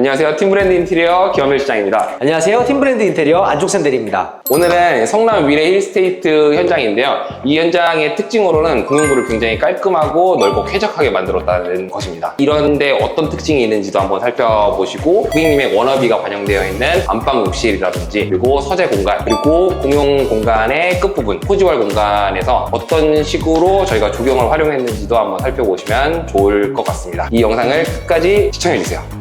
안녕하세요. 팀브랜드 인테리어 김원일 시장입니다. 안녕하세요. 팀브랜드 인테리어 안쪽샘 대리입니다. 오늘은 성남 위례 힐스테이트 현장인데요. 이 현장의 특징으로는 공용부를 굉장히 깔끔하고 넓고 쾌적하게 만들었다는 것입니다. 이런데 어떤 특징이 있는지도 한번 살펴보시고 고객님의 워너비가 반영되어 있는 안방 욕실이라든지 그리고 서재 공간 그리고 공용 공간의 끝부분 호지월 공간에서 어떤 식으로 저희가 조경을 활용했는지도 한번 살펴보시면 좋을 것 같습니다. 이 영상을 끝까지 시청해주세요.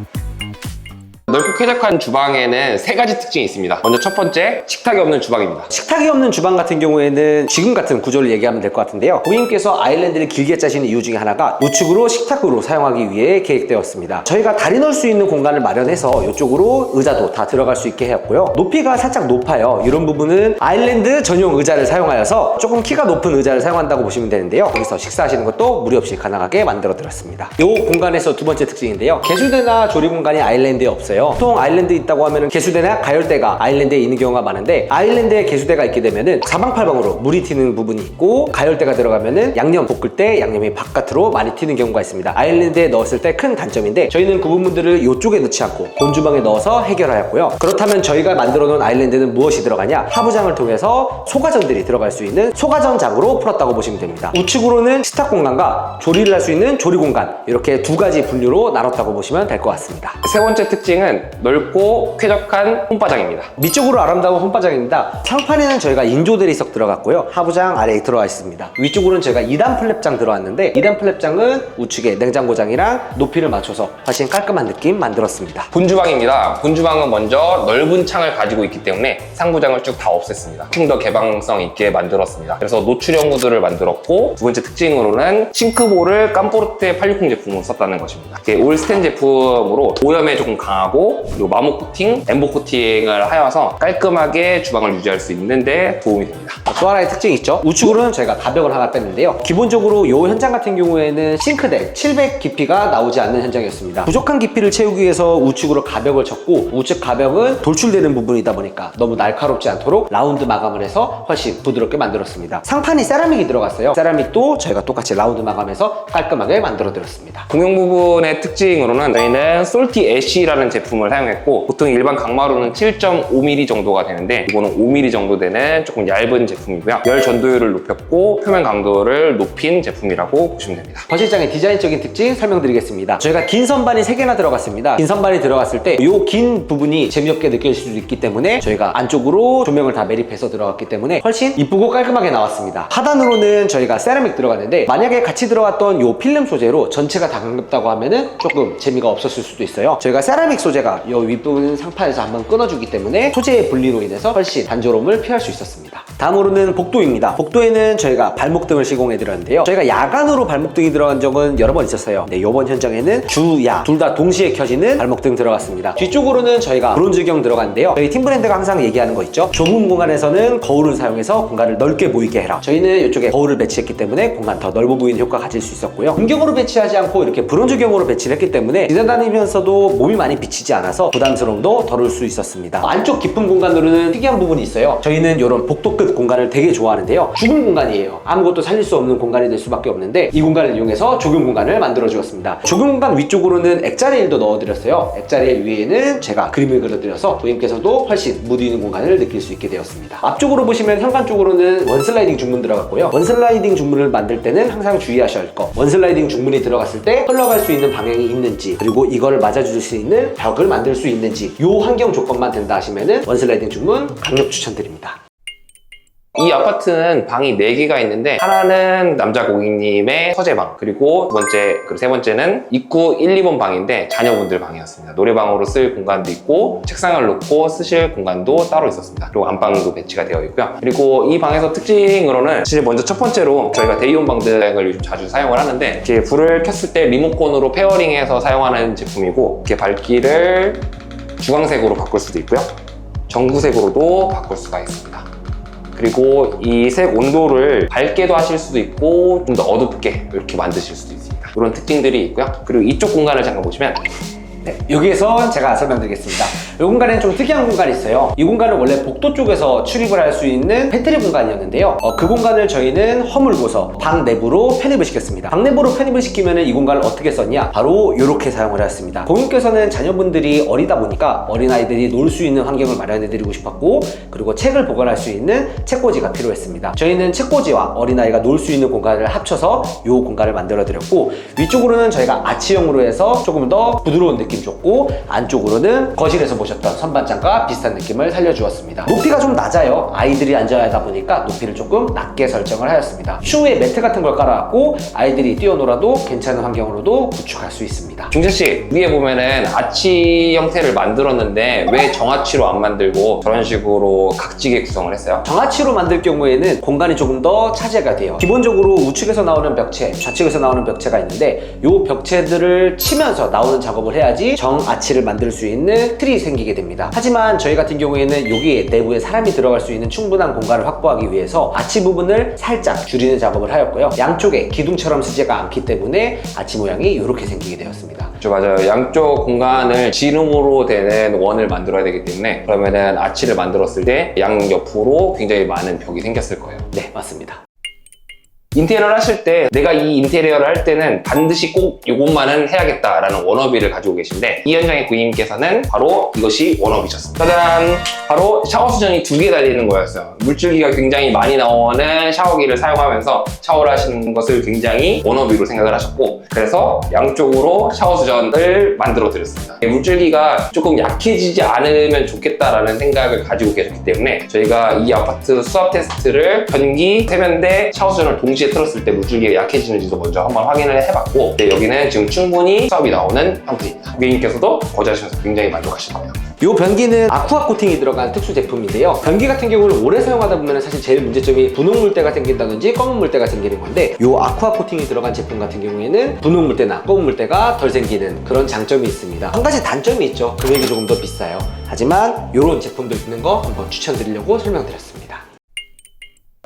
넓고 쾌적한 주방에는 세 가지 특징이 있습니다. 먼저 첫 번째, 식탁이 없는 주방입니다. 식탁이 없는 주방 같은 경우에는 지금 같은 구조를 얘기하면 될 것 같은데요. 고객님께서 아일랜드를 길게 짜시는 이유 중에 하나가 우측으로 식탁으로 사용하기 위해 계획되었습니다. 저희가 다리 넣을 수 있는 공간을 마련해서 이쪽으로 의자도 다 들어갈 수 있게 해왔고요. 높이가 살짝 높아요. 이런 부분은 아일랜드 전용 의자를 사용하여서 조금 키가 높은 의자를 사용한다고 보시면 되는데요. 여기서 식사하시는 것도 무리 없이 가능하게 만들어 드렸습니다. 이 공간에서 두 번째 특징인데요. 개수대나 조리 공간이 아일랜드에 없어요. 보통 아일랜드 있다고 하면 개수대나 가열대가 아일랜드에 있는 경우가 많은데 아일랜드에 개수대가 있게 되면은 사방팔방으로 물이 튀는 부분이 있고 가열대가 들어가면은 양념 볶을 때 양념이 바깥으로 많이 튀는 경우가 있습니다. 아일랜드에 넣었을 때 큰 단점인데 저희는 그 부분들을 이쪽에 넣지 않고 본주방에 넣어서 해결하였고요. 그렇다면 저희가 만들어 놓은 아일랜드는 무엇이 들어가냐? 하부장을 통해서 소가전들이 들어갈 수 있는 소가전장으로 풀었다고 보시면 됩니다. 우측으로는 식탁 공간과 조리를 할 수 있는 조리 공간 이렇게 두 가지 분류로 나눴다고 보시면 될 것 같습니다. 세 번째 특징은 넓고 쾌적한 홈바장입니다. 밑쪽으로 아름다운 홈바장입니다. 상판에는 저희가 인조 대리석 들어갔고요. 하부장 아래에 들어와 있습니다. 위쪽으로는 저희가 2단 플랩장 들어왔는데 2단 플랩장은 우측에 냉장고장이랑 높이를 맞춰서 훨씬 깔끔한 느낌 만들었습니다. 본주방입니다. 본주방은 먼저 넓은 창을 가지고 있기 때문에 상부장을 쭉 다 없앴습니다. 좀더 개방성 있게 만들었습니다. 그래서 노출형 구도를 만들었고 두 번째 특징으로는 싱크볼을 깜포르테 860 제품으로 썼다는 것입니다. 올스텐 제품으로 오염에 조금 강하고 그리고 마모 코팅, 엠보 코팅을 하여서 깔끔하게 주방을 유지할 수 있는데 도움이 됩니다. 또 하나의 특징이 있죠. 우측으로는 저희가 가벽을 하나 뺐는데요. 기본적으로 이 현장 같은 경우에는 싱크대 700 깊이가 나오지 않는 현장이었습니다. 부족한 깊이를 채우기 위해서 우측으로 가벽을 쳤고 우측 가벽은 돌출되는 부분이다 보니까 너무 날카롭지 않도록 라운드 마감을 해서 훨씬 부드럽게 만들었습니다. 상판이 세라믹이 들어갔어요. 세라믹도 저희가 똑같이 라운드 마감해서 깔끔하게 만들어 드렸습니다. 공용 부분의 특징으로는 저희는 솔티 애쉬라는 제품 을 사용했고 보통 일반 강마루는 7.5mm 정도가 되는데 이거는 5mm 정도 되는 조금 얇은 제품이고요. 열 전도율을 높였고 표면 강도를 높인 제품이라고 보시면 됩니다. 거실장의 디자인적인 특징 설명드리겠습니다. 저희가 긴 선반이 3개나 들어갔습니다. 긴 선반이 들어갔을 때 이 긴 부분이 재미없게 느껴질 수도 있기 때문에 저희가 안쪽으로 조명을 다 매립해서 들어갔기 때문에 훨씬 이쁘고 깔끔하게 나왔습니다. 하단으로는 저희가 세라믹 들어갔는데 만약에 같이 들어갔던 이 필름 소재로 전체가 다 가볍다고 하면은 조금 재미가 없었을 수도 있어요. 저희가 세라믹 소재 가 이 윗부분 상판에서 한번 끊어주기 때문에 소재의 분리로 인해서 훨씬 단조로움을 피할 수 있었습니다. 다음으로는 복도입니다. 복도에는 저희가 발목등을 시공해 드렸는데요. 저희가 야간으로 발목등이 들어간 적은 여러 번 있었어요. 네, 이번 현장에는 주, 야 둘 다 동시에 켜지는 발목등 들어갔습니다. 뒤쪽으로는 저희가 브론즈경 들어갔는데요. 저희 팀브랜드가 항상 얘기하는 거 있죠. 좁은 공간에서는 거울을 사용해서 공간을 넓게 보이게 해라. 저희는 이쪽에 거울을 배치했기 때문에 공간 더 넓어 보이는 효과 가질 수 있었고요. 음경으로 배치하지 않고 이렇게 브론즈경으로 배치를 했기 때문에 지나다니면서도 몸이 많이 비치지 않아서 부담스러움도 덜을 수 있었습니다. 안쪽 깊은 공간으로는 특이한 부분이 있어요. 저희는 이런 복도 끝 공간을 되게 좋아하는데요. 죽은 공간이에요. 아무것도 살릴 수 없는 공간이 될 수밖에 없는데 이 공간을 이용해서 조경 공간을 만들어 주었습니다. 조경 공간 위쪽으로는 액자 레일도 넣어드렸어요. 액자 레일 위에는 제가 그림을 그려드려서 고객님께서도 훨씬 무드 있는 공간을 느낄 수 있게 되었습니다. 앞쪽으로 보시면 현관 쪽으로는 원슬라이딩 중문 들어갔고요. 원슬라이딩 중문을 만들 때는 항상 주의하셔야 할 거. 원슬라이딩 중문이 들어갔을 때 흘러갈 수 있는 방향이 있는지 그리고 이거를 맞아줄 수 있는 벽을 만들 수 있는지 이 환경 조건만 된다 하시면은 원슬라이딩 중문 강력 추천드립니다. 이 아파트는 방이 4개가 있는데 하나는 남자 고객님의 서재방 그리고 두 번째 그리고 세 번째는 입구 1, 2번 방인데 자녀분들 방이었습니다. 노래방으로 쓸 공간도 있고 책상을 놓고 쓰실 공간도 따로 있었습니다. 그리고 안방도 배치가 되어 있고요. 그리고 이 방에서 특징으로는 사실 먼저 첫 번째로 저희가 대이온 방등을 요즘 자주 사용을 하는데 이렇게 불을 켰을 때 리모컨으로 페어링해서 사용하는 제품이고 이렇게 밝기를 주황색으로 바꿀 수도 있고요. 전구색으로도 바꿀 수가 있습니다. 그리고 이 색 온도를 밝게도 하실 수도 있고 좀 더 어둡게 이렇게 만드실 수도 있습니다. 이런 특징들이 있고요. 그리고 이쪽 공간을 잠깐 보시면 여기에서 제가 설명드리겠습니다. 이 공간에는 좀 특이한 공간이 있어요. 이 공간은 원래 복도 쪽에서 출입을 할 수 있는 패트리 공간이었는데요. 어, 그 공간을 저희는 허물고서 방 내부로 편입을 시켰습니다. 방 내부로 편입을 시키면 이 공간을 어떻게 썼냐? 바로 이렇게 사용을 하였습니다. 고객님께서는 자녀분들이 어리다 보니까 어린아이들이 놀 수 있는 환경을 마련해드리고 싶었고 그리고 책을 보관할 수 있는 책꽂이가 필요했습니다. 저희는 책꽂이와 어린아이가 놀 수 있는 공간을 합쳐서 이 공간을 만들어 드렸고 위쪽으로는 저희가 아치형으로 해서 조금 더 부드러운 느낌 줬고 안쪽으로는 거실에서 보 셨던 선반장과 비슷한 느낌을 살려주었습니다. 높이가 좀 낮아요. 아이들이 앉아야 하다 보니까 높이를 조금 낮게 설정을 하였습니다. 추후에 매트 같은 걸 깔아놨고 아이들이 뛰어놀아도 괜찮은 환경으로도 구축할 수 있습니다. 중재 씨 위에 보면은 아치 형태를 만들었는데 왜 정아치로 안 만들고 저런 식으로 각지게 구성을 했어요? 정아치로 만들 경우에는 공간이 조금 더 차지가 돼요. 기본적으로 우측에서 나오는 벽체, 좌측에서 나오는 벽체가 있는데 이 벽체들을 치면서 나오는 작업을 해야지 정아치를 만들 수 있는 틀이 생기 게 됩니다. 하지만 저희 같은 경우에는 여기에 내부에 사람이 들어갈 수 있는 충분한 공간을 확보하기 위해서 아치 부분을 살짝 줄이는 작업을 하였고요. 양쪽에 기둥처럼 쓰지가 않기 때문에 아치 모양이 이렇게 생기게 되었습니다. 그렇죠, 맞아요. 양쪽 공간을 지름으로 되는 원을 만들어야 되기 때문에 그러면은 아치를 만들었을 때 양 옆으로 굉장히 많은 벽이 생겼을 거예요. 네, 맞습니다. 인테리어를 하실 때 내가 이 인테리어를 할 때는 반드시 꼭 이것만은 해야겠다라는 워너비를 가지고 계신데 이 현장의 고객님께서는 바로 이것이 워너비셨습니다. 짜잔! 바로 샤워 수전이 두 개 달리는 거였어요. 물줄기가 굉장히 많이 나오는 샤워기를 사용하면서 샤워를 하시는 것을 굉장히 워너비로 생각을 하셨고 그래서 양쪽으로 샤워 수전을 만들어 드렸습니다. 물줄기가 조금 약해지지 않으면 좋겠다라는 생각을 가지고 계셨기 때문에 저희가 이 아파트 수압 테스트를 변기, 세면대, 샤워 수전을 동시에 틀었을 때 물줄기가 약해지는지도 먼저 한번 확인을 해봤고 네, 여기는 지금 충분히 수압이 나오는 상태입니다. 고객님께서도 거주하시면서 굉장히 만족하실 거예요. 이 변기는 아쿠아 코팅이 들어간 특수 제품인데요. 변기 같은 경우는 오래 사용하다 보면 사실 제일 문제점이 분홍 물때가 생긴다든지 검은 물때가 생기는 건데 이 아쿠아 코팅이 들어간 제품 같은 경우에는 분홍 물때나 검은 물때가 덜 생기는 그런 장점이 있습니다. 한 가지 단점이 있죠. 금액이 조금 더 비싸요. 하지만 이런 제품도 있는 거 한번 추천드리려고 설명드렸습니다.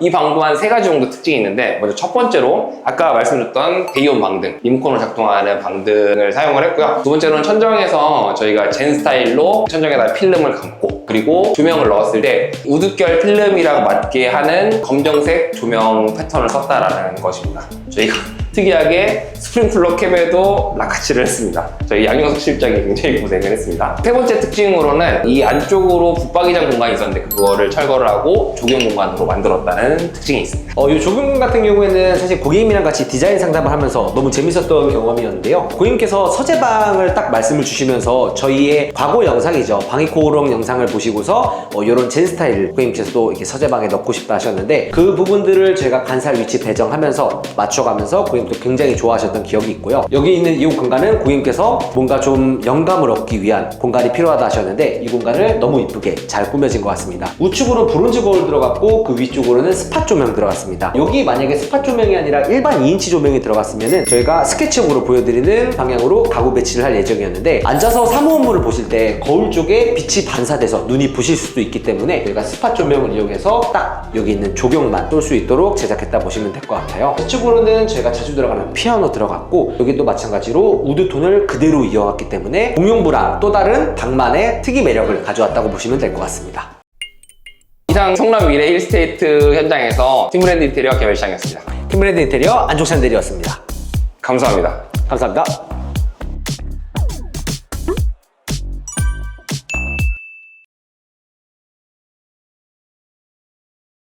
이 방도 한 세 가지 정도 특징이 있는데 먼저 첫 번째로 아까 말씀드렸던 대기온 방등 리모컨으로 작동하는 방등을 사용을 했고요. 두 번째로는 천정에서 저희가 젠 스타일로 천정에다 필름을 감고 그리고 조명을 넣었을 때 우드결 필름이랑 맞게 하는 검정색 조명 패턴을 썼다라는 것입니다. 저희가 특이하게 스프링쿨러 캡에도 라카치를 했습니다. 저희 양영석 실장이 굉장히 고생을 했습니다. 세 번째 특징으로는 이 안쪽으로 붙박이장 공간이 있었는데 그거를 철거를 하고 조경 공간으로 만들었다는 특징이 있습니다. 어, 이 조경공 같은 경우에는 사실 고객님이랑 같이 디자인 상담을 하면서 너무 재밌었던 경험이었는데요. 고객님께서 서재방을 딱 말씀을 주시면서 저희의 과거 영상이죠. 방위코오롱 영상을 보시고서 어, 이런 젠 스타일 고객님께서도 이렇게 서재방에 넣고 싶다 하셨는데 그 부분들을 제가 간살 위치 배정하면서 맞춰가면서 고객 님도 굉장히 좋아하셨던 기억이 있고요. 여기 있는 이 공간은 고객님께서 뭔가 좀 영감을 얻기 위한 공간이 필요하다 하셨는데 이 공간을 너무 이쁘게 잘 꾸며진 것 같습니다. 우측으로 브론즈 거울 들어갔고 그 위쪽으로는 스팟 조명 들어갔습니다. 여기 만약에 스팟 조명이 아니라 일반 2인치 조명이 들어갔으면은 저희가 스케치용으로 보여드리는 방향으로 가구 배치를 할 예정이었는데 앉아서 사무 업무를 보실 때 거울 쪽에 빛이 반사돼서 눈이 부실 수도 있기 때문에 저희가 스팟 조명을 이용해서 딱 여기 있는 조경만 쏠 수 있도록 제작했다 보시면 될 것 같아요. 이쪽으로는 저희가 자주 들어가는 피아노 들어갔고 여기도 마찬가지로 우드톤을 그대로 이어갔기 때문에 공용부랑 또 다른 방만의 특이 매력을 가져왔다고 보시면 될 것 같습니다. 이상 성남 미래 힐스테이트 현장에서 팀브랜드 인테리어 개발 시장이었습니다. 팀브랜드 인테리어 안종찬 대리였습니다. 감사합니다. 감사합니다.